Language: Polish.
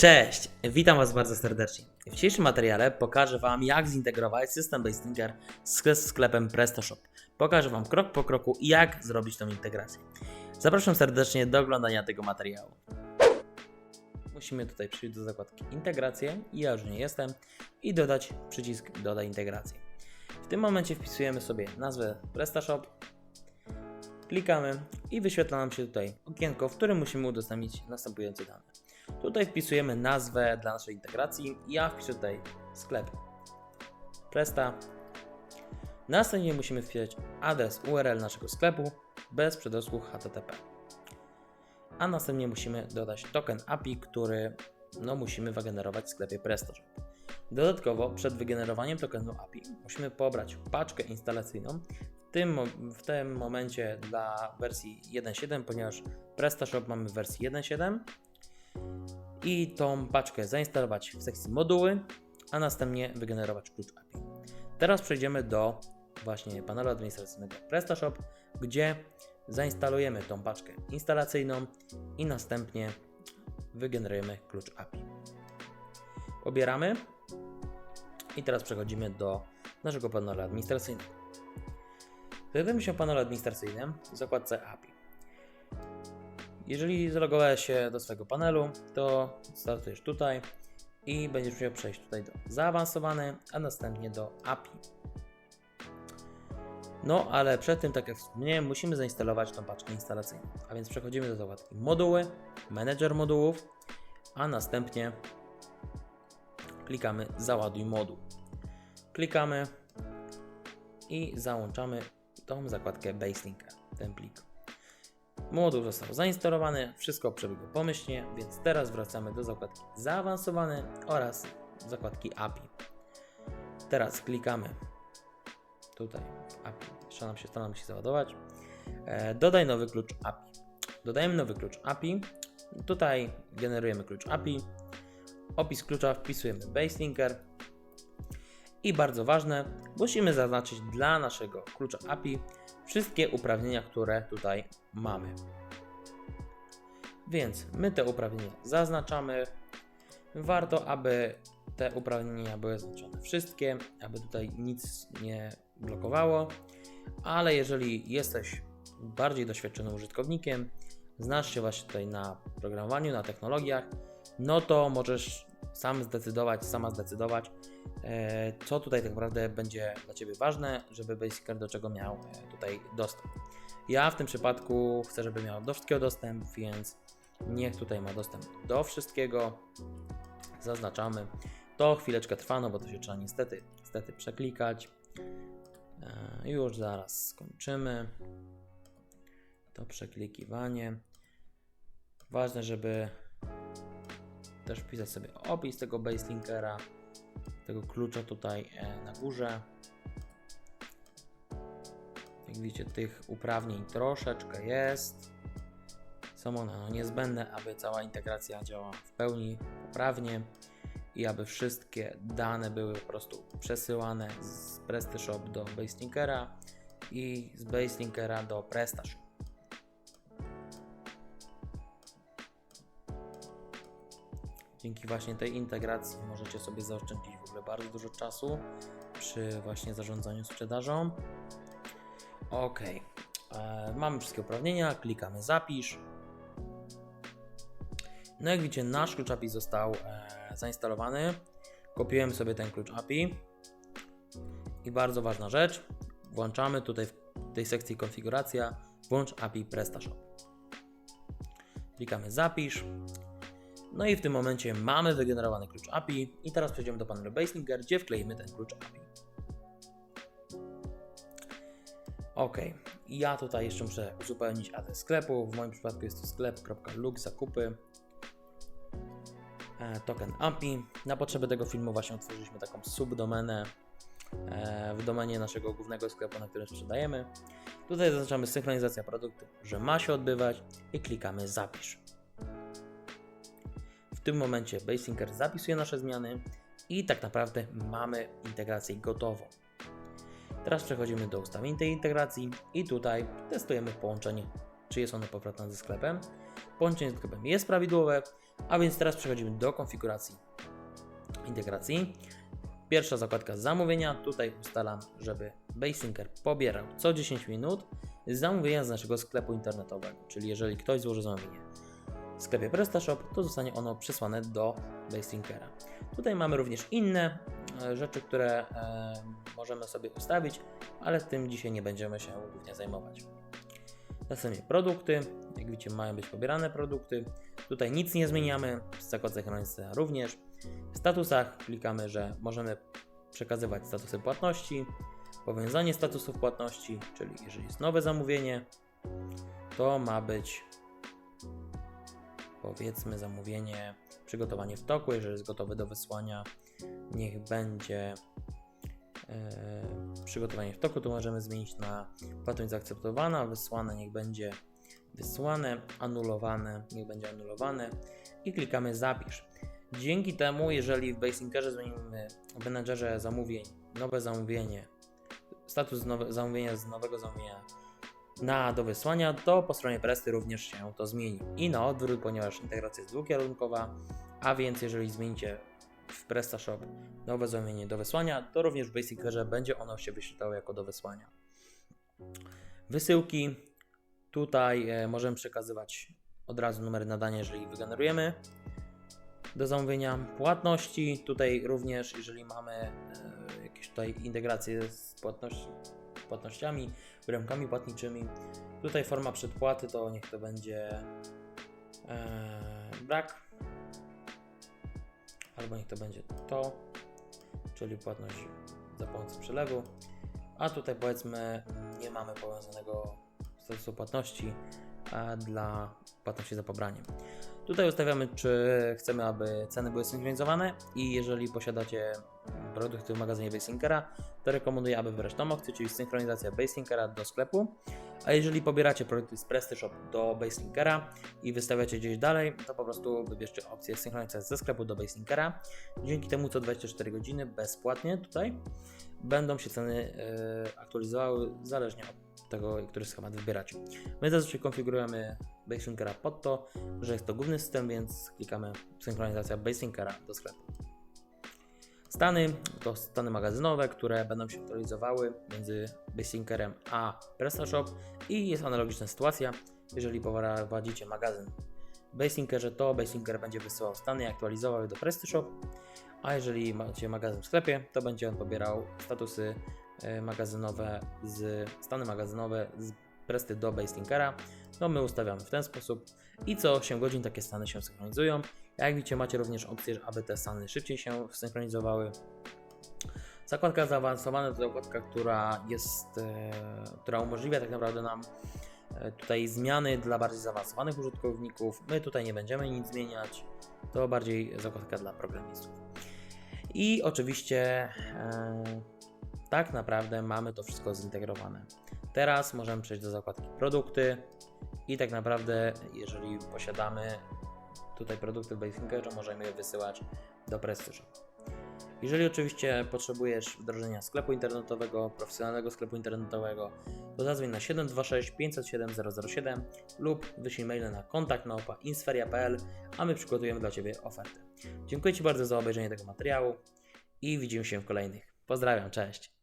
Cześć, witam Was bardzo serdecznie. W dzisiejszym materiale pokażę Wam, jak zintegrować system Bastinger z sklepem PrestaShop. Pokażę Wam krok po kroku, jak zrobić tą integrację. Zapraszam serdecznie do oglądania tego materiału. Musimy tutaj przyjść do zakładki integrację, ja już nie jestem, i dodać przycisk dodaj integrację. W tym momencie wpisujemy sobie nazwę PrestaShop, klikamy i wyświetla nam się tutaj okienko, w którym musimy udostępnić następujące dane. Tutaj wpisujemy nazwę dla naszej integracji. Ja wpiszę tutaj sklep Presta. Następnie musimy wpisać adres URL naszego sklepu bez przedosłu HTTP. A następnie musimy dodać token API, który no, musimy wygenerować w sklepie PrestaShop. Dodatkowo przed wygenerowaniem tokenu API musimy pobrać paczkę instalacyjną. W tym, w tym momencie dla wersji 1.7, ponieważ PrestaShop mamy w wersji 1.7 i tą paczkę zainstalować w sekcji moduły, a następnie wygenerować klucz API. Teraz przejdziemy do właśnie panelu administracyjnego PrestaShop, gdzie zainstalujemy tą paczkę instalacyjną i następnie wygenerujemy klucz API. Pobieramy i teraz przechodzimy do naszego panelu administracyjnego. Znajdujemy się w panelu administracyjnym w zakładce API. Jeżeli zalogowałeś się do swojego panelu, to startujesz tutaj i będziesz musiał przejść tutaj do zaawansowany, a następnie do API. No, ale przed tym, tak jak wspomniałem, musimy zainstalować tą paczkę instalacyjną. A więc przechodzimy do zakładki moduły, manager modułów, a następnie klikamy załaduj moduł. Klikamy i załączamy tą zakładkę Baselinka, ten plik. Moduł został zainstalowany, wszystko przebiegło pomyślnie, więc teraz wracamy do zakładki zaawansowane oraz zakładki API. Teraz klikamy tutaj API, jeszcze nam się, to nam się załadować. E, dodaj nowy klucz API. Dodajemy nowy klucz API. Tutaj generujemy klucz API. Opis klucza wpisujemy baselinker. I bardzo ważne, musimy zaznaczyć dla naszego klucza API wszystkie uprawnienia, które tutaj mamy. Więc my te uprawnienia zaznaczamy. Warto, aby te uprawnienia były zaznaczone wszystkie, aby tutaj nic nie blokowało. Ale jeżeli jesteś bardziej doświadczonym użytkownikiem, znasz się właśnie tutaj na programowaniu, na technologiach, no to możesz sam zdecydować, sama zdecydować, e, co tutaj tak naprawdę będzie dla Ciebie ważne, żeby Basicer do czego miał e, tutaj dostęp. Ja w tym przypadku chcę, żeby miał do wszystkiego dostęp, więc niech tutaj ma dostęp do wszystkiego. Zaznaczamy. To chwileczkę trwa, no bo to się trzeba niestety, niestety przeklikać. E, Już zaraz skończymy to przeklikiwanie. Ważne, żeby też wpisać sobie opis tego baselinkera, tego klucza tutaj e, na górze. Jak widzicie, tych uprawnień troszeczkę jest. Są one no, niezbędne, aby cała integracja działała w pełni poprawnie i aby wszystkie dane były po prostu przesyłane z PrestaShop do Baselinkera i z Baselinkera do PrestaShop. Dzięki właśnie tej integracji możecie sobie zaoszczędzić w ogóle bardzo dużo czasu przy właśnie zarządzaniu sprzedażą. Ok, e, mamy wszystkie uprawnienia, klikamy zapisz. No jak widzicie, nasz klucz API został e, zainstalowany. Kopiujemy sobie ten klucz API. I bardzo ważna rzecz, włączamy tutaj w tej sekcji konfiguracja, włącz API PrestaShop. Klikamy zapisz. No i w tym momencie mamy wygenerowany klucz API i teraz przejdziemy do panelu Baselinker, gdzie wkleimy ten klucz API. Ok, ja tutaj jeszcze muszę uzupełnić adres sklepu. W moim przypadku jest to sklep.luk zakupy e, token API. Na potrzeby tego filmu właśnie otworzyliśmy taką subdomenę e, w domenie naszego głównego sklepu, na którym sprzedajemy. Tutaj zaznaczamy synchronizacja produktu, że ma się odbywać i klikamy zapisz. W tym momencie Baselinker zapisuje nasze zmiany i tak naprawdę mamy integrację gotową. Teraz przechodzimy do ustawień tej integracji i tutaj testujemy połączenie, czy jest ono powrotne ze sklepem. Połączenie z sklepem jest prawidłowe, a więc teraz przechodzimy do konfiguracji integracji. Pierwsza zakładka zamówienia. Tutaj ustalam, żeby Basinker pobierał co 10 minut zamówienia z naszego sklepu internetowego. Czyli jeżeli ktoś złoży zamówienie w sklepie PrestaShop, to zostanie ono przesłane do Basinkera. Tutaj mamy również inne e, rzeczy, które e, możemy sobie ustawić, ale tym dzisiaj nie będziemy się głównie zajmować. Następnie produkty. Jak widzicie, mają być pobierane produkty. Tutaj nic nie zmieniamy. W zakładce granicy również. W statusach klikamy, że możemy przekazywać statusy płatności, powiązanie statusów płatności, czyli jeżeli jest nowe zamówienie, to ma być powiedzmy zamówienie, przygotowanie w toku, jeżeli jest gotowe do wysłania, niech będzie e, przygotowanie w toku, to możemy zmienić na płatność zaakceptowana, wysłane niech będzie wysłane, anulowane, niech będzie anulowane i klikamy zapisz. Dzięki temu, jeżeli w Basinkerze zmienimy w menedżerze zamówień nowe zamówienie, status nowe, zamówienia z nowego zamówienia na do wysłania, to po stronie Presty również się to zmieni. I na odwrót, ponieważ integracja jest dwukierunkowa, a więc jeżeli zmienicie w PrestaShop nowe zamówienie do wysłania, to również w Basinkerze będzie ono się wyświetlało jako do wysłania. Wysyłki. Tutaj e, możemy przekazywać od razu numer nadania, jeżeli wygenerujemy do zamówienia. Płatności. Tutaj również, jeżeli mamy e, jakieś tutaj integracje z płatności, płatnościami, bramkami płatniczymi. Tutaj forma przedpłaty to niech to będzie e, brak, albo niech to będzie to, czyli płatność za pomocą przelewu. A tutaj powiedzmy nie mamy powiązanego statusu płatności dla płatności za pobraniem. Tutaj ustawiamy, czy chcemy, aby ceny były synchronizowane i jeżeli posiadacie produkty w magazynie Basinkera, to rekomenduję, aby wybrać tą czyli synchronizacja Basinkera do sklepu. A jeżeli pobieracie produkty z PrestaShop do Basinkera i wystawiacie gdzieś dalej, to po prostu wybierzcie opcję synchronizacja ze sklepu do Basinkera. Dzięki temu co 24 godziny bezpłatnie tutaj będą się ceny yy, aktualizowały zależnie od tego, który schemat wybieracie. My zazwyczaj konfigurujemy Basinkera pod to, że jest to główny system, więc klikamy synchronizacja Basinkera do sklepu. Stany to stany magazynowe, które będą się aktualizowały między Basinkerem a PrestaShop i jest analogiczna sytuacja. Jeżeli prowadzicie magazyn w Basinkerze, to Basinker będzie wysyłał stany i aktualizował je do PrestaShop, a jeżeli macie magazyn w sklepie, to będzie on pobierał statusy magazynowe z stany magazynowe z Presty do Basinkera. No my ustawiamy w ten sposób i co 8 godzin takie stany się synchronizują. Jak widzicie macie również opcję, aby te stany szybciej się synchronizowały. Zakładka zaawansowana to zakładka, która jest, e, która umożliwia tak naprawdę nam e, tutaj zmiany dla bardziej zaawansowanych użytkowników. My tutaj nie będziemy nic zmieniać. To bardziej zakładka dla programistów. I oczywiście e, tak naprawdę mamy to wszystko zintegrowane. Teraz możemy przejść do zakładki produkty i tak naprawdę jeżeli posiadamy tutaj produkty w Basingerze, możemy je wysyłać do PrestaShop. Jeżeli oczywiście potrzebujesz wdrożenia sklepu internetowego, profesjonalnego sklepu internetowego, to zadzwoń na 726 507 007 lub wyślij maila na kontakt a my przygotujemy dla Ciebie ofertę. Dziękuję Ci bardzo za obejrzenie tego materiału i widzimy się w kolejnych. Pozdrawiam, cześć!